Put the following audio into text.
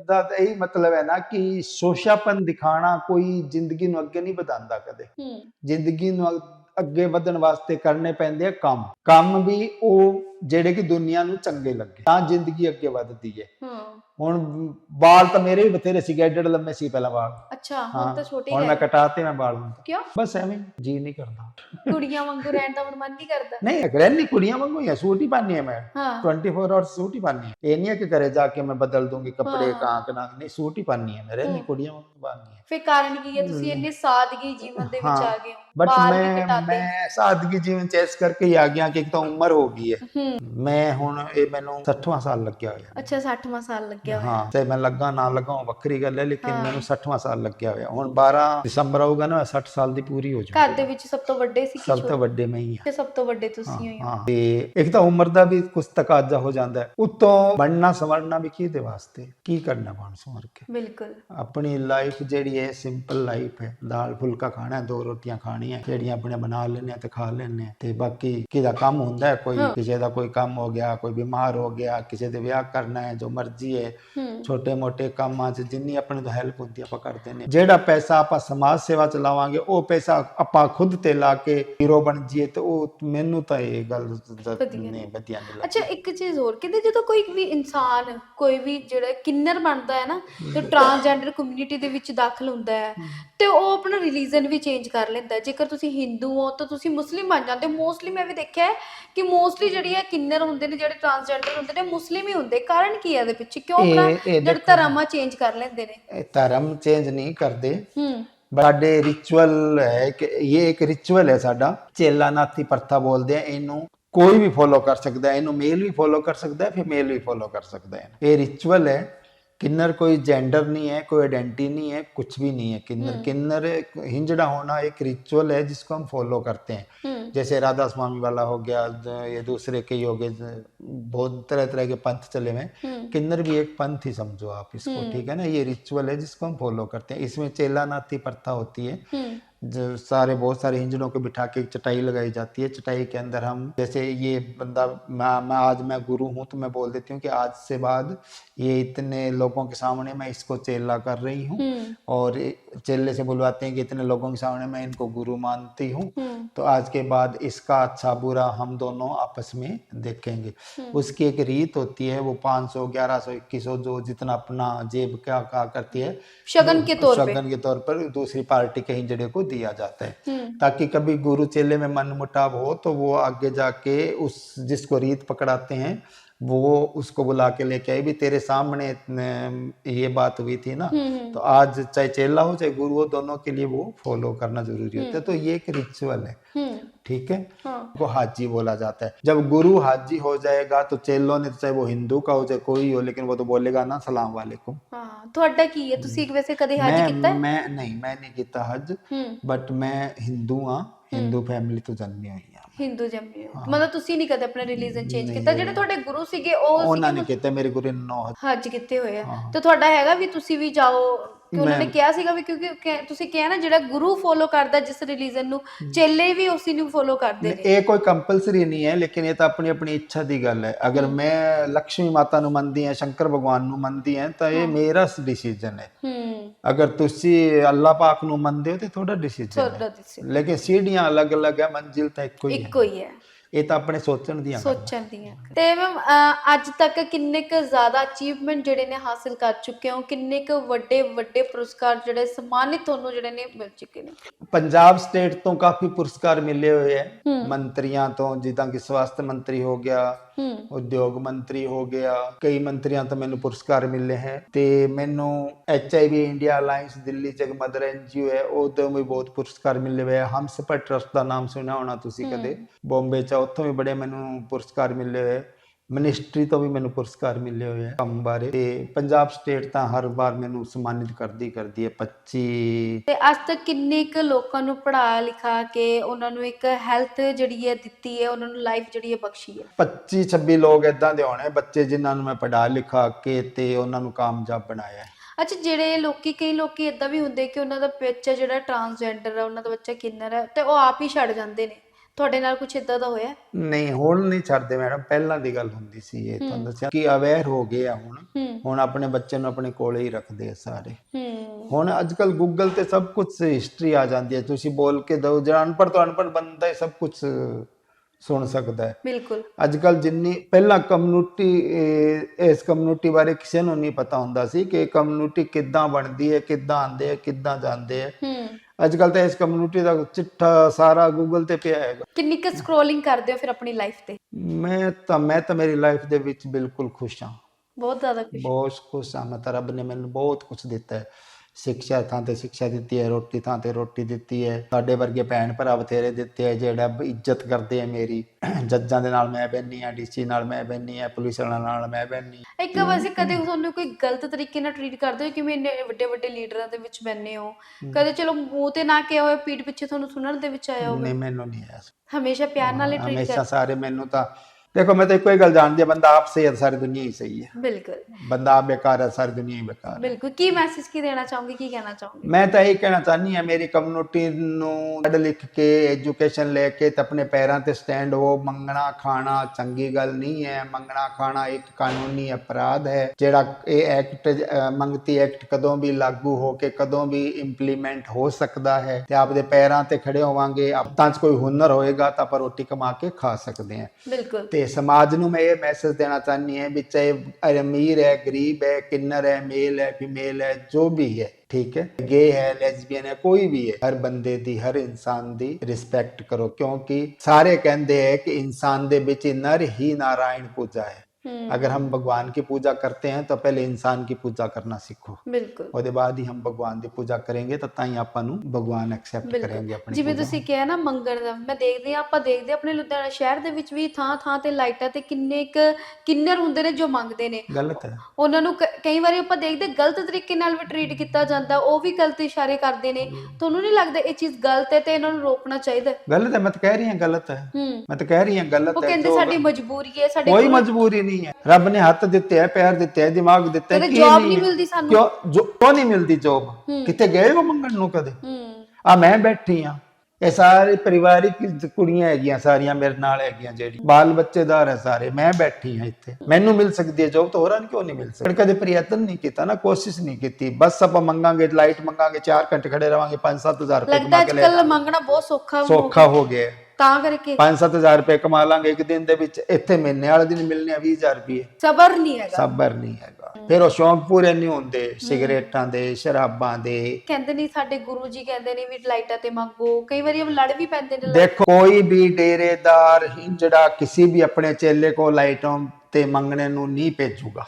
ਦਾ ਤਾਂ ਇਹੀ ਮਤਲਬ ਹੈ ਨਾ ਕਿ ਸੋਸ਼ਾਪਨ ਦਿਖਾਣਾ ਕੋਈ ਜ਼ਿੰਦਗੀ ਨੂੰ ਅੱਗੇ ਨਹੀਂ ਵਧਾਉਂਦਾ ਕਦੇ। ਜ਼ਿੰਦਗੀ ਨੂੰ ਅੱਗੇ ਵਧਣ ਵਾਸਤੇ ਕਰਨੇ ਪੈਂਦੇ ਆ ਕੰਮ। ਕੰਮ ਵੀ ਉਹ ਜਿਹੜੇ ਕਿ ਦੁਨੀਆ ਨੂੰ ਚੰਗੇ ਲੱਗੇ ਤਾਂ ਜ਼ਿੰਦਗੀ ਅੱਗੇ ਵੱਧਦੀ ਹੈ ਹੁਣ ਵਾਲ ਤਾਂ ਮੇਰੇ ਵੀ ਬਥੇਰੇ ਸੀ ਗੈਡਡ ਲੰਮੇ ਸੀ ਪਹਿਲਾਂ ਵਾਲ ਅੱਛਾ ਹੁਣ ਤਾਂ ਛੋਟੇ ਹੁਣ ਮੈਂ ਕਟਾਤੇ ਮੈਂ ਵਾਲ ਹੁਣ ਕਿਉਂ ਬਸ ਐਵੇਂ ਜੀ ਨਹੀਂ ਕਰਦਾ ਕੁੜੀਆਂ ਵਾਂਗੂ ਰਹਿਣ ਦਾ ਹੁਣ ਮਨ ਨਹੀਂ ਕਰਦਾ ਨਹੀਂ ਰਹਿਣ ਨਹੀਂ ਕੁੜੀਆਂ ਵਾਂਗੂ ਹੀ ਸੂਟ ਹੀ ਪਾਣੀ ਹੈ ਮੈਂ 24 ਆਵਰ ਸੂਟ ਹੀ ਪਾਣੀ ਹੈ ਇਹ ਨਹੀਂ ਹੈ ਕਿ ਘਰੇ ਜਾ ਕੇ ਮੈਂ ਬਦਲ ਦੂੰਗੀ ਕੱਪੜੇ ਕਾਂਕ ਨਾ ਨਹੀਂ ਸੂਟ ਹੀ ਪਾਣੀ ਹੈ ਮੈਂ ਰਹਿਣ ਨਹੀਂ ਕੁੜੀਆਂ ਵਾਂਗੂ ਪਾਣੀ ਹੈ ਫੇ ਕਾਰਨ ਕੀ ਹੈ ਤੁਸੀਂ ਇੰਨੇ ਸਾਦਗੀ ਜੀਵਨ ਦੇ ਵਿੱਚ ਆ ਗਏ ਬਟ ਮੈਂ ਮੈਂ ਸਾਦਗੀ ਜੀਵਨ ਚ ਇਸ ਕਰਕੇ ਆ ਗਿਆ ਕਿ ਇੱਕ ਤਾਂ ਉਮਰ ਹੋ ਗਈ ਹੈ मैं ਹੁਣ ਇਹ ਮੈਨੂੰ 60ਵਾਂ ਸਾਲ ਲੱਗਿਆ ਹੋਇਆ। ਅੱਛਾ 60ਵਾਂ ਸਾਲ ਲੱਗਿਆ ਹੋਇਆ। ਹਾਂ ਤੇ ਮੈਂ ਲੱਗਾ ਨਾ ਲੱਗਾ ਵੱਖਰੀ ਗੱਲ ਹੈ ਲੇਕਿਨ। ਮੈਨੂੰ 60ਵਾਂ ਸਾਲ ਲੱਗਿਆ ਹੋਇਆ। ਹੁਣ 12 ਦਸੰਬਰ ਆਊਗਾ ਨਾ ਮੈਂ 60 ਸਾਲ ਦੀ ਪੂਰੀ ਹੋ ਘਰ ਜਾਊਗੀ ਦੇ ਵਿੱਚ ਸਭ ਤੋਂ ਵੱਡੇ ਸੀ ਕਿ ਸਭ ਤੋਂ ਵੱਡੇ ਮੈਂ ਹੀ ਹਾਂ ਤੇ ਸਭ ਤੋਂ ਵੱਡੇ ਤੁਸੀਂ ਹੋ ਹਾਂ। ਤੇ ਇੱਕ ਤਾਂ ਉਮਰ ਦਾ ਵੀ ਕੁਝ ਤਕਾਜ਼ਾ ਹੋ ਜਾਂਦਾ ਹੈ। ਉਤੋਂ ਬਣਨਾ ਸਵਰਨਾ ਵੀ ਕਿਹਦੇ ਵਾਸਤੇ? ਕੀ ਕਰਨਾ ਬਣ ਸਵਰ ਕੇ ਬਿਲਕੁਲ। ਆਪਣੀ ਲਾਈਫ ਜਿਹੜੀ ਹੈ ਸਿੰਪਲ ਲਾਈਫ ਹੈ। ਦਾਲ ਫੁਲਕਾ ਖਾਣਾ ਦੋ ਰੋਟੀਆਂ ਖਾਣੀਆਂ ਜਿਹੜੀਆਂ ਆਪਣੇ ਬਣਾ ਲੈਣੇ ਤੇ ਖਾ ਲੈਣੇ ਤੇ ਬਾਕੀ ਕਿਹਦਾ ਕੰਮ ਹੁੰਦਾ ਹੈ ਕੋਈ। ਕਿਸੇ ਦਾ ਕੋਈ ਕੰਮ ਹੋ ਗਿਆ ਕੋਈ ਬਿਮਾਰ ਹੋ ਗਿਆ ਕਿਸੇ ਦੇ ਵਿਆਹ ਕਰਨਾ ਹੈ ਜੋ ਮਰਜ਼ੀ ਹੈ ਛੋਟੇ ਮੋਟੇ ਕੰਮਾਂ 'ਚ ਜਿੰਨੀ ਆਪਣੇ ਤੋਂ ਹੈਲਪ ਹੁੰਦੀ ਆਪਾਂ ਕਰਦੇ ਨੇ। ਜਿਹੜਾ ਪੈਸਾ ਆਪਾਂ ਸਮਾਜ ਸੇਵਾ ਚ ਲਾਵਾਂਗੇ ਉਹ ਪੈਸਾ ਆਪਾਂ ਖੁਦ ਤੇ ਲਾ ਕੇ ਹੀਰੋ ਬਣ ਜਾਈਏ ਤੇ ਉਹ ਮੈਨੂੰ ਤਾਂ ਇਹ ਗੱਲ ਨਹੀਂ ਵਧੀਆ ਨਹੀਂ ਅੱਛਾ ਇੱਕ ਚੀਜ਼ ਹੋਰ ਕਹਿੰਦੇ ਜਦੋਂ ਕੋਈ ਵੀ ਇਨਸਾਨ ਕੋਈ ਵੀ ਜਿਹੜਾ ਕਿੰਨਰ ਬਣਦਾ ਹੈ ਨਾ ਤੇ ਟਰਾਂਸਜੈਂਡਰ ਕਮਿਊਨਿਟੀ ਦੇ ਵਿੱਚ ਦਾਖਲ ਹੁੰਦਾ ਹੈ ਤੇ ਉਹ ਆਪਣਾ ਰਿਲੀਜਨ ਵੀ ਚੇਂਜ ਕਰ ਲੈਂਦਾ। ਜੇਕਰ ਤੁਸੀਂ ਹਿੰਦੂ ਹੋ ਤਾਂ ਤੁਸੀਂ ਮੁਸਲਿਮ ਬਣ ਜਾਂਦੇ ਹੋ। ਮੋਸਟਲੀ ਮੈਂ ਵੀ ਦੇਖਿਆ ਕਿ ਮੋਸਟਲੀ ਜਿਹੜੀ ਹੈ ਕਿੰਨਰ ਹੁੰਦੇ ਨੇ ਜਿਹੜੇ ਟਰਾਂਸਜੈਂਡਰ ਹੁੰਦੇ ਨੇ ਮੁਸਲਿਮ ਹੀ ਹੁੰਦੇ ਕਾਰਨ ਕੀ ਹੈ ਇਹਦੇ ਪਿੱਛੇ ਕਿਉਂ ਆਪਣਾ ਇਹ- ਇਹ ਜਿਹੜਾ ਦੇਖੋ- ਧਰਮ ਚੇਂਜ ਕਰ ਲੈਂਦੇ ਨੇ ਇਹ ਧਰਮ ਚੇਂਜ ਨਹੀਂ ਕਰਦੇ ਹੂੰ ਸਾਡੇ ਰਿਚੁਅਲ ਹੈ ਕਿ ਇਹ ਇੱਕ ਰਿਚੁਅਲ ਹੈ ਸਾਡਾ ਚੇਲਾ ਨਾਥੀ ਪ੍ਰਥਾ ਬੋਲਦੇ ਆ ਇਹਨੂੰ ਕੋਈ ਵੀ ਫੋਲੋ ਕਰ ਸਕਦਾ ਹੈ ਇਹਨੂੰ ਮੇਲ ਵੀ ਫੋਲੋ ਕਰ ਸਕਦਾ ਹੈ ਫੀਮੇਲ ਵੀ ਫੋਲੋ ਕਰ ਸਕਦਾ ਹੈ ਇਹ ਰਿਚੁਅਲ है किन्नर कोई जेंडर नहीं है कोई आइडेंटिटी नहीं है कुछ भी नहीं है किन्नर हम्म। किन्नर एक हिंजड़ा होना एक रिचुअल है जिसको हम फॉलो करते हैं ਹੂੰ जैसे राधा स्वामी वाला हो गया ये दूसरे के योगे बहुत तरह तरह के पंथ चले हुए हम्म। किन्नर भी एक पंथ ही समझो आप इसको हम्म। ठीक है ना? ये रिचुअल है जिसको हम फॉलो करते हैं। इसमें चेला नाती प्रथा होती है। हम्म। जो सारे बहुत सारे हिंजनों को बिठा के चटाई लगाई जाती है। चटाई के अंदर हम जैसे ये बंदा मैं मैं आज मैं गुरु हूँ तो मैं बोल देती हूँ कि आज से बाद ये इतने लोगों के सामने मैं इसको चेला कर रही हूँ। और चेले से बुलवाते हैं कि इतने लोगों के सामने मैं इनको गुरु मानती हूँ। तो आज के बाद इसका अच्छा बुरा हम दोनों आपस में देखेंगे। हम्म। उसकी एक रीत होती है वो 500 1100 2100 जो जितना अपना जेब क्या कहा करती है शगन के तौर पे। शगन के तौर पर दूसरी पार्टी के हिंजड़े को दिया जाता है। हम्म। ताकि कभी गुरु चेले में मन मुटाव हो तो वो आगे जाके उस जिसको रीत पकड़ाते हैं वो उसको बुला के लेके आए भी तेरे सामने न, ये बात हुई थी ना हम्म तो आज चाहे चेला हो चाहे गुरु हो दोनों के लिए वो फॉलो करना जरूरी होता है तो ये एक रिचुअल है हम्म ठीक है हाँ को हाजी बोला जाता है जब गुरु हाजी हो जाएगा तो चेलों ने चाहे वो हिंदू का हो चाहे कोई हो लेकिन वो तो बोलेगा ना सलाम वालेकुम ਹਾਂ ਤੁਹਾਡਾ ਕੀ ਹੈ ਤੁਸੀਂ ਵੈਸੇ ਕਦੇ ਹਜ ਕੀਤਾ मैं ਹੈ मैं नहीं मैं नहीं किया हज ਹੂੰ ਬਟ ਮੈਂ ਹਿੰਦੂ ਹਾਂ ਹਿੰਦੂ ਫੈਮਿਲੀ ਤੋਂ ਜਨਮੀ ਹੋਈ ਹਾਂ ਹਿੰਦੂ ਜੰਮੇ ਹੋ ਹਾਂ। ਮਤਲਬ ਤੁਸੀਂ ਨਹੀਂ ਕਦੇ ਆਪਣਾ ਰਿਲੀਜਨ ਚੇਂਜ ਨਹੀਂ, ਕੀਤਾ ਜਿਹੜੇ ਤੁਹਾਡੇ ਗੁਰੂ ਸੀਗੇ ਉਹ ਉਹਨਾਂ ਨੇ ਕੀਤਾ ਮੇਰੇ ਗੁਰੂ ਨੇ ਨੌ ਹੱਜ ਕੀਤੇ ਹੋਏ ਆ ਹਾਂ। ਤੇ ਤੁਹਾਡਾ ਹੈਗਾ ਵੀ ਤੁਸੀਂ ਵੀ ਜਾਓ ਕਿ ਉਹਨਾਂ ਨੇ ਕਿਹਾ ਸੀਗਾ ਵੀ ਕਿਉਂਕਿ ਤੁਸੀਂ ਕਿਹਾ ਨਾ ਜਿਹੜਾ ਗੁਰੂ ਫੋਲੋ ਕਰਦਾ ਜਿਸ ਰਿਲੀਜਨ ਨੂੰ ਚੇਲੇ ਵੀ ਉਸੇ ਨੂੰ ਫੋਲੋ ਕਰਦੇ ਨੇ। ਇਹ ਕੋਈ ਕੰਪਲਸਰੀ ਨਹੀਂ ਹੈ ਲੇਕਿਨ ਇਹ ਤਾਂ ਆਪਣੀ ਆਪਣੀ ਇੱਛਾ ਦੀ ਗੱਲ ਹੈ। ਅਗਰ ਮੈਂ ਲక్ష్ਮੀ ਮਾਤਾ ਨੂੰ ਮੰਨਦੀ ਹਾਂ ਸ਼ੰਕਰ ਭਗਵਾਨ ਨੂੰ ਮੰਨਦੀ ਹਾਂ ਤਾਂ ਇਹ। ਮੇਰਾ ਡਿਸੀਜਨ ਹੈ। ਹੂੰ। ਅਗਰ ਤੁਸੀਂ ਅੱਲਾਹ ਪਾਕ ਨੂੰ ਮੰਨਦੇ ਹੋ ਤੇ ਤੁਹਾਡਾ ਡਿਸੀਜਨ ਹੈ। ਲੇਕਿਨ ਸੀੜੀਆਂ ਅਲੱਗ-ਅਲੱਗ ਹੈ ਮੰਜ਼ਿਲ ਤਾਂ ਇੱਕੋ ਹੀ ਹੈ। ਇੱਕੋ ਹੀ ਹੈ। ਇਹ ਤਾਂ ਆਪਣੇ ਸੋਚਣ ਦੀਆਂ ਸੋਚਣ ਦੀਆਂ। ਤੇ ਮੈਮ ਅੱਜ ਤੱਕ ਕਿੰਨੇ ਕੁ ਜ਼ਿਆਦਾ ਅਚੀਵਮੈਂਟ ਜਿਹੜੇ ਨੇ ਹਾਸਿਲ ਕਰ ਚੁੱਕੇ ਹੋ? ਕਿੰਨੇ ਕੁ ਵੱਡੇ ਵੱਡੇ ਪੁਰਸਕਾਰ ਜਿਹੜੇ ਸਨਮਾਨਿਤ ਤੁਹਾਨੂੰ ਜਿਹੜੇ ਨੇ ਮਿਲ ਚੁੱਕੇ ਨੇ? ਪੰਜਾਬ ਸਟੇਟ ਤੋਂ ਕਾਫੀ ਪੁਰਸਕਾਰ ਮਿਲੇ ਹੋਏ ਹੈ। ਮੰਤਰੀਆਂ ਤੋਂ ਜਿੱਦਾਂ ਕਿ ਸਵਾਸਥ ਮੰਤਰੀ ਹੋ ਗਿਆ ਉਦਯੋਗ ਮੰਤਰੀ ਹੋ ਗਿਆ ਕਈ ਮੰਤਰੀਆਂ ਤੋਂ ਮੈਨੂੰ ਪੁਰਸਕਾਰ ਮਿਲੇ ਹੈ ਤੇ ਮੈਨੂੰ ਐਚਆਈਵੀ ਇੰਡੀਆ ਅਲਾਈਅੰਸ ਦਿੱਲੀ ਚ ਇੱਕ ਮਦਰ ਐਨਜੀਓ ਹੈ ਉਹ ਤੋਂ ਵੀ ਬਹੁਤ ਪੁਰਸਕਾਰ ਮਿਲੇ ਹੋਏ ਹੈ ਹਮਸਫਰ ਟਰਸਟ ਦਾ ਨਾਮ ਸੁਣਿਆ ਹੋਣਾ ਤੁਸੀਂ। ਕਦੇ? ਬੰਬੇ ਚ ਉੱਥੋਂ ਵੀ ਬੜੇ ਮੈਨੂੰ ਪੁਰਸਕਾਰ ਮਿਲੇ ਹੋਏ। ਮਿਨਿਸਟਰੀ ਤੋਂ ਵੀ ਮੈਨੂੰ ਪੁਰਸਕਾਰ ਮਿਲੇ ਹੋਏ ਹੈ ਕੰਮ ਬਾਰੇ। ਤੇ ਪੰਜਾਬ ਸਟੇਟ ਤਾਂ ਹਰ ਵਾਰ ਮੈਨੂੰ ਸਨਮਾਨਿਤ ਕਰਦੀ ਕਰਦੀ ਹੈ 25 ਤੇ ਅੱਜ ਤੱਕ ਕਿੰਨੇ ਕੁ ਲੋਕਾਂ ਨੂੰ ਪੜ੍ਹਾ ਲਿਖਾ ਕੇ ਉਹਨਾਂ ਨੂੰ ਇੱਕ ਹੈਲਥ ਜਿਹੜੀ ਹੈ ਦਿੱਤੀ ਹੈ ਉਹਨਾਂ ਨੂੰ ਲਾਈਫ ਜਿਹੜੀ ਹੈ ਬਖਸ਼ੀ ਹੈ? 25 26 ਲੋਕ ਇਦਾਂ ਦੇ ਹੋਣੇ ਬੱਚੇ ਜਿਨ੍ਹਾਂ ਨੂੰ ਮੈਂ ਪੜ੍ਹਾ ਲਿਖਾ ਕੇ ਤੇ ਉਹਨਾਂ ਨੂੰ ਕਾਮਯਾਬ ਬਣਾਇਆ ਅੱਛਾ ਜਿਹੜੇ ਲੋਕੀ ਕਈ ਲੋਕੀ ਇਦਾਂ ਵੀ ਹੁੰਦੇ ਕਿ ਉਹਨਾਂ ਦਾ ਬੱਚਾ ਜਿਹੜਾ ਟਰਾਂਸਜੈਂਡਰ ਹੈ ਉਹਨਾਂ ਦਾ ਬੱਚਾ ਕਿੰਨਰ ਹੈ ਤੇ ਉਹ ਆਪ ਹੀ ਛੱਡ ਜਾਂਦੇ ਨੇ। ਤੁਹਾਡੇ ਨਾਲ ਕੁਝ ਇਦਾਂ ਦਾ ਹੋਇਆ? ਨਹੀਂ ਹੁਣ ਨਹੀਂ ਛੱਡਦੇ ਮੈਡਮ ਪਹਿਲਾਂ ਦੀ ਗੱਲ ਹੁੰਦੀ ਸੀ ਇਹ ਤੁਹਾਨੂੰ। ਦੱਸਿਆ ਕਿ ਅਵੇਅਰ ਹੋ ਗਏ ਆ ਹੁਣ। ਹੁਣ ਆਪਣੇ ਬੱਚੇ ਨੂੰ ਆਪਣੇ ਕੋਲੇ ਹੀ ਰੱਖਦੇ ਆ ਸਾਰੇ। ਹੁਣ ਅੱਜ ਕੱਲ ਗੂਗਲ ਤੇ ਸਭ ਕੁਝ ਹਿਸਟਰੀ ਆ ਜਾਂਦੀ ਹੈ। ਤੁਸੀਂ ਬੋਲ ਕੇ ਦੋ ਜਿਹੜਾ ਅਨਪੜ੍ਹ ਤੋਂ ਅਨਪੜ੍ਹ ਬੰਦਾ ਸਭ ਕੁਝ ਸੁਣ ਸਕਦਾ ਹੈ। ਬਿਲਕੁਲ। ਅੱਜ ਕੱਲ ਜਿੰਨੀ ਪਹਿਲਾਂ ਕਮਿਊਨਿਟੀ ਇਸ ਕਮਿਊਨਿਟੀ ਬਾਰੇ ਕਿਸੇ ਨੂੰ ਨਹੀਂ ਪਤਾ ਹੁੰਦਾ ਸੀ ਕਿ ਕਮਿਊਨਿਟੀ ਕਿੱਦਾਂ ਬਣਦੀ ਹੈ ਕਿੱਦਾਂ ਆਉਂਦੇ ਹੈ ਕਿੱਦਾਂ ਜਾਂਦੇ ਹੈ। ਹੂੰ। ਅੱਜ ਕੱਲ ਤਾਂ ਇਸ ਕਮਿਊਨਿਟੀ ਦਾ ਚਿੱਠਾ ਸਾਰਾ ਗੂਗਲ ਤੇ ਪਿਆ ਹੈਗਾ। ਕਿੰਨੀ ਕੁ ਸਕਰੋਲਿੰਗ ਕਰਦੇ ਹੋ ਫਿਰ ਆਪਣੀ ਲਾਈਫ ਤੇ? ਮੈਂ ਤਾਂ ਮੈਂ ਤਾਂ ਮੇਰੀ ਲਾਈਫ ਦੇ ਵਿੱਚ ਬਿਲਕੁਲ ਖੁਸ਼ ਹਾਂ। ਬਹੁਤ ਜ਼ਿਆਦਾ ਖੁਸ਼। ਬਹੁਤ ਖੁਸ਼ ਹਾਂ। ਮੈਂ ਤਾਂ ਰੱਬ ਨੇ ਮੈਨੂੰ ਬਹੁਤ ਕੁਝ ਦਿੱਤਾ ਹੈ। ਸਿੱਖਿਆ ਥਾਂ ਤੇ ਸਿੱਖਿਆ ਦਿੱਤੀ ਹੈ ਰੋਟੀ ਥਾਂ ਤੇ ਰੋਟੀ ਦਿੱਤੀ ਹੈ। ਸਾਡੇ ਵਰਗੇ ਭੈਣ ਭਰਾ ਬਥੇਰੇ ਦਿੱਤੇ ਹੈ ਜਿਹੜਾ ਇੱਜ਼ਤ ਕਰਦੇ ਆ ਮੇਰੀ। ਜੱਜਾਂ ਦੇ ਨਾਲ ਮੈਂ ਬੈਠੀ ਆ ਡੀਸੀ ਨਾਲ ਮੈਂ ਬੈਠੀ ਆ ਪੁਲਿਸ ਵਾਲਿਆਂ ਨਾਲ ਮੈਂ ਬੈਠੀ ਇੱਕ ਵੈਸੇ ਕਦੇ ਤੁਹਾਨੂੰ ਕੋਈ ਗਲਤ ਤਰੀਕੇ ਨਾਲ ਟਰੀਟ ਕਰਦੇ ਹੋ ਕਿਵੇਂ ਇੰਨੇ ਵੱਡੇ ਵੱਡੇ ਲੀਡਰਾਂ ਦੇ ਵਿੱਚ ਬੈਠੇ ਹੋ? ਕਦੇ ਚਲੋ ਮੂੰਹ ਤੇ ਨਾ ਕਿਹਾ ਹੋਇਆ ਪੀਠ ਪਿੱਛੇ ਤੁਹਾਨੂੰ ਸੁਣਨ ਦੇ ਵਿੱਚ ਆਇਆ ਹੋਵੇ। ਨਹੀਂ ਮੈਨੂੰ ਨਹੀਂ ਆਇਆ। ਹਮੇਸ਼ਾ ਪਿਆਰ ਨਾਲ ਹੀ ਟਰੀਟ ਹਮੇਸ਼ਾ ਸਾਰੇ ਮੈਨੂੰ ਤਾਂ ਦੇਖੋ ਮੈਂ ਤਾਂ ਇੱਕੋ ਹੀ ਗੱਲ ਜਾਣਦੀ ਹਾਂ ਬੰਦਾ ਆਪ ਸਹੀ ਹੈ ਤਾਂ ਸਾਰੀ ਦੁਨੀਆ ਹੀ ਸਹੀ ਹੈ। ਬਿਲਕੁਲ। ਬੰਦਾ ਆਪ ਬੇਕਾਰ ਹੈ ਸਾਰੀ ਦੁਨੀਆ ਹੀ ਬੇਕਾਰ ਹੈ। ਬਿਲਕੁਲ। ਕੀ ਮੈਸੇਜ ਕੀ ਦੇਣਾ ਚਾਹੋਗੇ ਕੀ ਕਹਿਣਾ ਚਾਹੋਗੇ? ਮੈਂ ਤਾਂ ਇਹ ਕਹਿਣਾ ਚਾਹਨੀ ਹਾਂ ਮੇਰੀ ਕਮਿਊਨਿਟੀ ਨੂੰ ਪੜ੍ਹ ਲਿਖ ਕੇ ਐਜੂਕੇਸ਼ਨ ਲੈ ਕੇ ਤੇ ਆਪਣੇ ਪੈਰਾਂ ਤੇ ਸਟੈਂਡ ਹੋ। ਮੰਗਣਾ ਖਾਣਾ ਚੰਗੀ ਗੱਲ ਨਹੀਂ ਹੈ। ਮੰਗਣਾ ਖਾਣਾ ਇੱਕ ਕਾਨੂੰਨੀ ਅਪਰਾਧ ਹੈ ਜਿਹੜਾ ਇਹ ਐਕਟ ਮੰਗਤੀ ਐਕਟ ਕਦੋਂ ਵੀ ਲਾਗੂ ਹੋ ਕੇ ਕਦੋਂ ਵੀ ਇੰਪਲੀਮੈਂਟ ਹੋ ਸਕਦਾ ਹੈ। ਤੇ ਆਪਦੇ ਪੈਰਾਂ ਤੇ ਖੜੇ ਹੋਵਾਂਗੇ ਆਪਾਂ 'ਚ ਕੋਈ ਹੁਨਰ ਹੋਏਗਾ ਤਾਂ ਆਪਾਂ ਰੋਟੀ ਕਮਾ ਕੇ ਖਾ ਸਕਦੇ ਹਾਂ। ਬਿਲਕੁਲ। ਤੇ ਸਮਾਜ ਨੂੰ ਮੈਂ ਇਹ ਮੈਸੇਜ ਦੇਣਾ ਚਾਹਨੀ ਹੈ ਵੀ ਚਾਹੇ ਅਮੀਰ ਹੈ ਗਰੀਬ ਹੈ ਕਿੰਨਰ ਹੈ ਮੇਲ ਹੈ ਫੀਮੇਲ ਹੈ ਜੋ ਵੀ ਹੈ ਠੀਕ ਹੈ ਗੇ ਹੈ ਲੈਸਬੀਅਨ ਹੈ ਕੋਈ ਵੀ ਹੈ ਹਰ ਬੰਦੇ ਦੀ ਹਰ ਇਨਸਾਨ ਦੀ ਰਿਸਪੈਕਟ ਕਰੋ ਕਿਉਂਕਿ ਸਾਰੇ ਕਹਿੰਦੇ ਹੈ ਕਿ ਇਨਸਾਨ ਦੇ ਵਿੱਚ ਨਰ ਹੀ ਨਾਰਾयण ਪੂਜਾ ਹੈ ਹੂੰ अगर हम भगवान की पूजा करते हैं तो पहले इंसान की पूजा करना सीखो ਬਿਲਕੁਲ ਉਹਦੇ ਬਾਅਦ ਹੀ ਹਮ ਭਗਵਾਨ ਦੀ ਪੂਜਾ ਕਰਾਂਗੇ ਤਾਂ ਤਾਂ ਹੀ ਆਪਾਂ ਨੂੰ ਭਗਵਾਨ ਐਕਸੈਪਟ ਕਰਨਗੇ ਬਿਲਕੁਲ ਆਪਣੀ ਜਿਵੇਂ ਪੂਜਾ। ਤੁਸੀਂ ਕਿਹਾ ਨਾ ਮੰਗਣ ਦਾ ਮੈਂ ਦੇਖਦੀ ਆ ਆਪਾਂ ਦੇਖਦੇ ਹਾਂ ਆਪਣੇ ਲੁਧਿਆਣਾ ਸ਼ਹਿਰ ਦੇ ਵਿੱਚ ਵੀ ਥਾਂ ਥਾਂ ਤੇ ਲਾਈਟਾਂ ਤੇ ਕਿੰਨੇ ਇੱਕ ਕਿੰਨਰ ਹੁੰਦੇ ਨੇ ਜੋ ਮੰਗਦੇ ਨੇ ਗਲਤ ਹੈ ਉਹਨਾਂ ਨੂੰ ਕ- ਕਈ ਵਾਰੀ ਆਪਾਂ ਦੇਖਦੇ ਗਲਤ ਤਰੀਕੇ ਨਾਲ ਵੀ ਟਰੀਟ ਕੀਤਾ ਜਾਂਦਾ ਉਹ ਵੀ ਗਲਤ ਇਸ਼ਾਰੇ ਕਰਦੇ ਨੇ ਤੁਹਾਨੂੰ ਨਹੀਂ ਲੱਗਦਾ ਇਹ ਚੀਜ਼ ਗਲਤ ਹੈ ਤੇ ਇਹਨਾਂ ਨੂੰ ਰੋਕਣਾ ਚਾਹੀਦਾ ਹੈ? ਗਲਤ ਹੈ ਮੈਂ ਤਾਂ ਕਹਿ ਰਹੀ ਹਾਂ ਗਲਤ ਹੈ ਹੂੰ ਮੈਂ ਤਾਂ ਕਹਿ ਰਹੀ ਹਾਂ ਗਲਤ ਉਹ ਹੈ ਕਹਿੰਦੇ ਜੋ- ਸਾਡੀ ਮਜਬੂਰੀ ਹੈ ਸਾਡੇ ਕੋਈ ਕੋਲ ਮਜਬੂਰੀ ਨਹੀਂ ਹੈ ਰੱਬ ਨੇ ਹੱਥ ਦਿੱਤੇ ਹੈ ਪੈਰ ਦਿੱਤੇ ਹੈ ਦਿਮਾਗ ਦਿੱਤਾ ਹੈ ਕਦੇ job ਨਹੀਂ? ਮਿਲਦੀ ਸਾਨੂੰ। ਕਿਉਂ ਜੋ ਕਿਉਂ ਨਹੀਂ ਮਿਲਦੀ ਜੋਬ। ਕਿਤੇ ਗਏ ਹੋ ਮੰਗਣ ਨੂੰ ਕਦੇ? ਹੂੰ। ਆ ਮੈਂ ਬੈਠੀ ਆ। ਇਹ ਸਾਰੇ ਪਰਿਵਾਰਿਕ ਕੁੜੀਆਂ ਹੈਗੀਆਂ ਸਾਰੀਆਂ ਮੇਰੇ ਨਾਲ ਹੈਗੀਆਂ ਜਿਹੜੀ। ਬਾਲ ਬੱਚੇਦਾਰ ਹੈ ਸਾਰੇ ਮੈਂ ਬੈਠੀ ਹਾਂ ਇੱਥੇ। ਮੈਨੂੰ ਮਿਲ ਸਕਦੀ ਹੈ ਜੋਬ ਤਾਂ ਹੋਰਾਂ ਨੂੰ ਕਿਉਂ ਨਹੀਂ ਮਿਲ ਸਕਦੀ? ਕਦੇ ਪ੍ਰਯਤਨ ਨਹੀਂ ਕੀਤਾ ਨਾ ਕੋਸ਼ਿਸ਼ ਨਹੀਂ ਕੀਤੀ। ਬਸ ਆਪਾਂ ਮੰਗਾਂਗੇ ਲਾਈਟ ਮੰਗਾਂਗੇ 4 ਘੰਟੇ ਖੜੇ ਰਵਾਂਗੇ 5-7000 ਰੁਪਏ ਲੱਗਦਾ ਕਮਾ ਅੱਜ ਕੇ ਲੈ ਕੱਲ ਮੰਗਣਾ ਬਹੁਤ ਸੌਖਾ ਹੋ ਸੌਖਾ ਹੋ ਗਿਆ। ਹੈ। ਤਾਂ ਕਰਕੇ 5-7000 ਰੁਪਏ ਕਮਾ ਲਾਂਗੇ ਇੱਕ ਦਿਨ ਦੇ ਵਿੱਚ। ਇੱਥੇ ਮਹੀਨੇ ਵਾਲੇ ਦਿਨ ਮਿਲਨੇ ਆ 20000 ਰੁਪਏ। ਸਬਰ ਨਹੀਂ ਹੈਗਾ। ਸਬਰ ਨਹੀਂ ਹੈਗਾ। ਫਿਰ ਉਹ ਸ਼ੌਂਕ ਪੂਰੇ ਨਹੀਂ ਹੁੰਦੇ। ਸਿਗਰਟਾਂ ਦੇ ਸ਼ਰਾਬਾਂ ਦੇ। ਕਹਿੰਦੇ ਨਹੀਂ ਸਾਡੇ ਗੁਰੂ ਜੀ ਕਹਿੰਦੇ ਨੇ ਵੀ ਲਾਈਟਾਂ ਤੇ ਮੰਗੋ। ਕਈ ਵਾਰੀ ਉਹ ਲੜ ਵੀ ਪੈਂਦੇ ਨੇ ਦੇਖੋ ਕੋਈ ਵੀ ਡੇਰੇਦਾਰ ਜਿਹੜਾ ਕਿਸੇ ਵੀ ਆਪਣੇ ਚੇਲੇ ਕੋ ਲਾਈਟੋਂ ਤੇ ਮੰਗਣੇ ਨੂੰ ਨਹੀਂ ਭੇਜੂਗਾ।